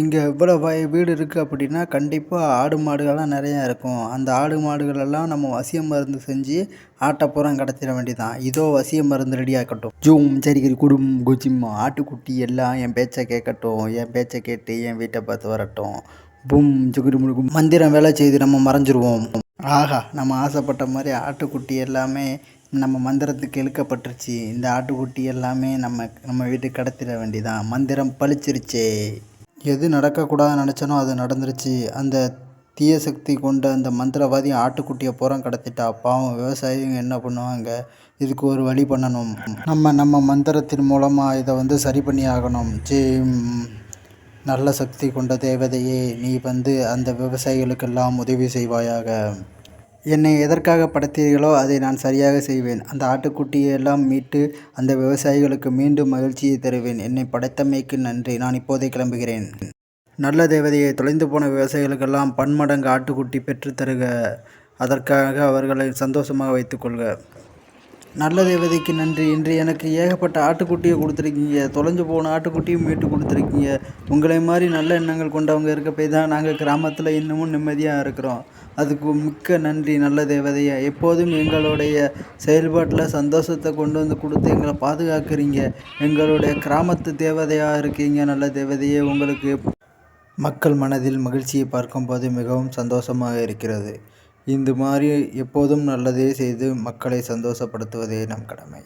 இங்கே இவ்வளோ வய வீடு இருக்குது அப்படின்னா கண்டிப்பாக ஆடு மாடுகள்லாம் நிறையா இருக்கும். அந்த ஆடு மாடுகளெல்லாம் நம்ம வசிய மருந்து செஞ்சு ஆட்டை பூரா கடத்திட வேண்டியதான் இதோ வசிய மருந்து ரெடி ஆக்கட்டும் ஜூம் சரிகரி குடும் குஜிம் ஆட்டுக்குட்டி எல்லாம் என் பேச்சை கேட்கட்டும். என் பேச்சை கேட்டு என் வீட்டை பார்த்து வரட்டும். பூம் சுகுரு முழுகும் மந்திரம் வேலை செய்து நம்ம மறைஞ்சிருவோம் ஆஹா நம்ம ஆசைப்பட்ட மாதிரி ஆட்டுக்குட்டி எல்லாமே நம்ம மந்திரத்துக்கு இழுக்கப்பட்டுருச்சு. இந்த ஆட்டுக்குட்டி எல்லாமே நம்ம நம்ம வீட்டுக்கு கடத்திட வேண்டியதான் மந்திரம் பழிச்சிருச்சே. எது நடக்கக்கூடாதுன்னு நினச்சனோ அது நடந்துருச்சு. அந்த தீய சக்தி கொண்ட அந்த மந்திரவாதி ஆட்டுக்குட்டியை பூரா கடத்திட்டா பாவம் விவசாயிங்க என்ன பண்ணுவாங்க? இதுக்கு ஒரு வழி பண்ணணும். நம்ம நம்ம மந்திரத்தின் மூலமாக இதை வந்து சரி பண்ணி ஆகணும். ஜே நல்ல சக்தி கொண்ட தேவதையே நீ வந்து அந்த விவசாயிகளுக்கெல்லாம் உதவி செய்வாயாக. என்னை எதற்காக படைத்தீர்களோ அதை நான் சரியாக செய்வேன். அந்த ஆட்டுக்குட்டியை எல்லாம் மீட்டு அந்த விவசாயிகளுக்கு மீண்டும் மகிழ்ச்சியை தருவேன். என்னை படைத்தமைக்கு நன்றி. நான் இப்போதே கிளம்புகிறேன். நல்ல தேவதையை தொலைந்து போன விவசாயிகளுக்கெல்லாம் பன்மடங்கு ஆட்டுக்குட்டி பெற்றுத் தருக. அதற்காக அவர்களை சந்தோஷமாக வைத்துக்கொள்க நல்ல தேவதைக்கு நன்றி. இன்று எனக்கு ஏகப்பட்ட ஆட்டுக்குட்டியை கொடுத்துருக்கீங்க. தொலைஞ்சு போன ஆட்டுக்குட்டியும் மீட்டு கொடுத்துருக்கீங்க. உங்களை மாதிரி நல்ல எண்ணங்கள் கொண்டவங்க இருக்க போய் தான் நாங்கள் கிராமத்தில் இன்னமும் நிம்மதியாக இருக்கிறோம். அதுக்கு மிக்க நன்றி நல்ல தேவதையை. எப்போதும் எங்களுடைய செயல்பாட்டில் சந்தோஷத்தை கொண்டு வந்து கொடுத்து எங்களை பாதுகாக்கிறீங்க. எங்களுடைய கிராமத்து தேவதையாக இருக்கீங்க நல்ல தேவதையே. உங்களுக்கு மக்கள் மனதில் மகிழ்ச்சியை பார்க்கும்போது மிகவும் சந்தோஷமாக இருக்கிறது. இந்த மாதிரி எப்போதும் நல்லதே செய்து மக்களை சந்தோஷப்படுத்துவதே நம் கடமை.